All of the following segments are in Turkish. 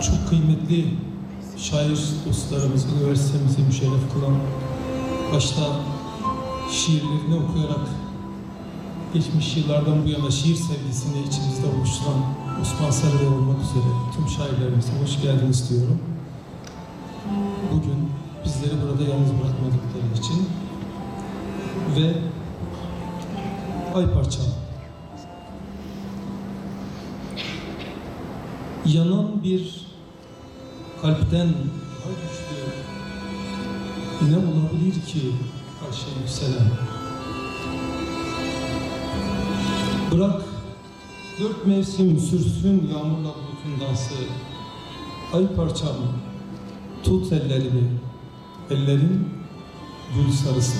çok kıymetli şair dostlarımız, üniversitemizi müşerref kılan, başta şiirlerini okuyarak geçmiş yıllardan bu yana şiir sevgisini içimizde oluşturan Osman Sarıbey olmak üzere tüm şairlerimize hoş geldiniz diyorum. Bugün bizleri burada yalnız bırakmadıkları için ve Ay Parçam yanan bir kalpten daha güçlü ne olabilir ki karşıya yükselen? Bırak dört mevsim sürsün yağmurla bulutun dansı. Ay parçam tut ellerimi, ellerin gül sarısı.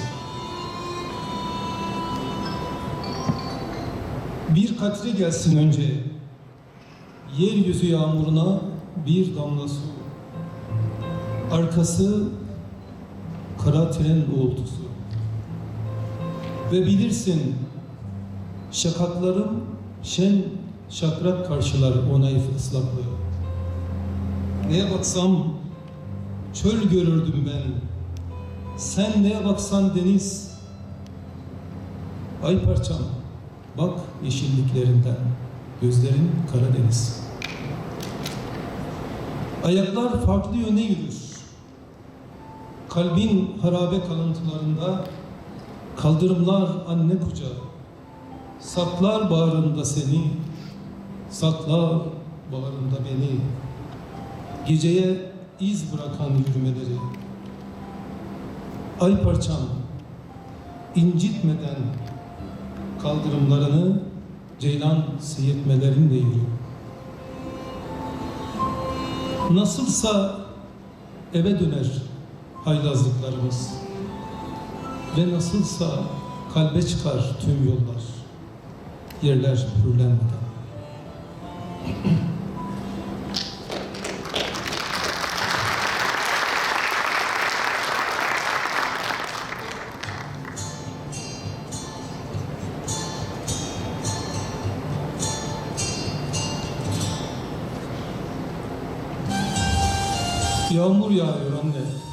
Bir katre gelsin önce, yeryüzü yağmuruna bir damla su. Arkası kara tren uğultusu. Ve bilirsin şakaklarım şen şakrak karşılar o naif ıslaklığı. Neye baksam çöl görürdüm ben. Sen neye baksan deniz. Ay parçam bak yeşilliklerinden gözlerin Karadeniz. Ayaklar farklı yöne yürür. Kalbin harabe kalıntılarında kaldırımlar anne kucağı. Saklar bağrında seni, saklar bağrında beni. Geceye iz bırakan yürümeleri. Ay parçam incitmeden kaldırımlarını ceylan seyirtmelerinle yürü. Nasılsa eve döner haylazlıklarımız ve nasılsa kalbe çıkar tüm yollar, yerler hürlenmeden. Yağmur yağıyor anne.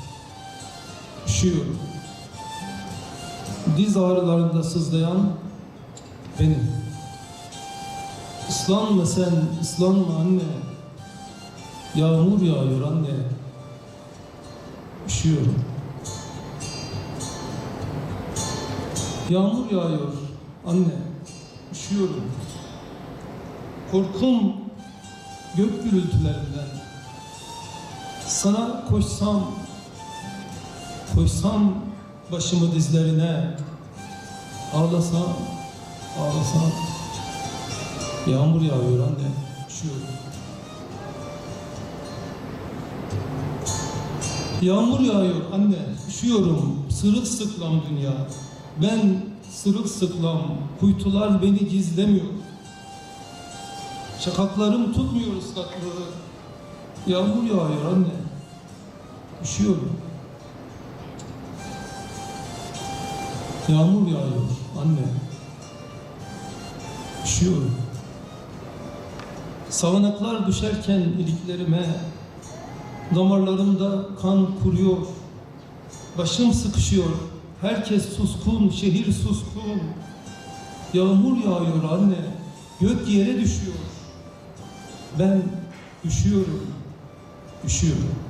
Üşüyorum. Diz ağrılarında sızlayan benim. Islanma sen, ıslanma anne. Yağmur yağıyor anne. Üşüyorum. Yağmur yağıyor anne. Üşüyorum. Korkum gök gürültülerinden. Sana koşsam, koysam başımı dizlerine, ağlasam, ağlasam, yağmur yağıyor anne, üşüyorum. Yağmur yağıyor anne, üşüyorum, sırılsıklam dünya. Ben sırılsıklam, kuytular beni gizlemiyor. Şakaklarım tutmuyor ıslaklığı. Yağmur yağıyor anne. Üşüyorum. Yağmur yağıyor anne. Üşüyorum. Savanaklar düşerken iliklerime, damarlarımda kan kuruyor. Başım sıkışıyor. Herkes suskun, şehir suskun. Yağmur yağıyor anne. Gök yere düşüyor. Ben üşüyorum üşüyorum.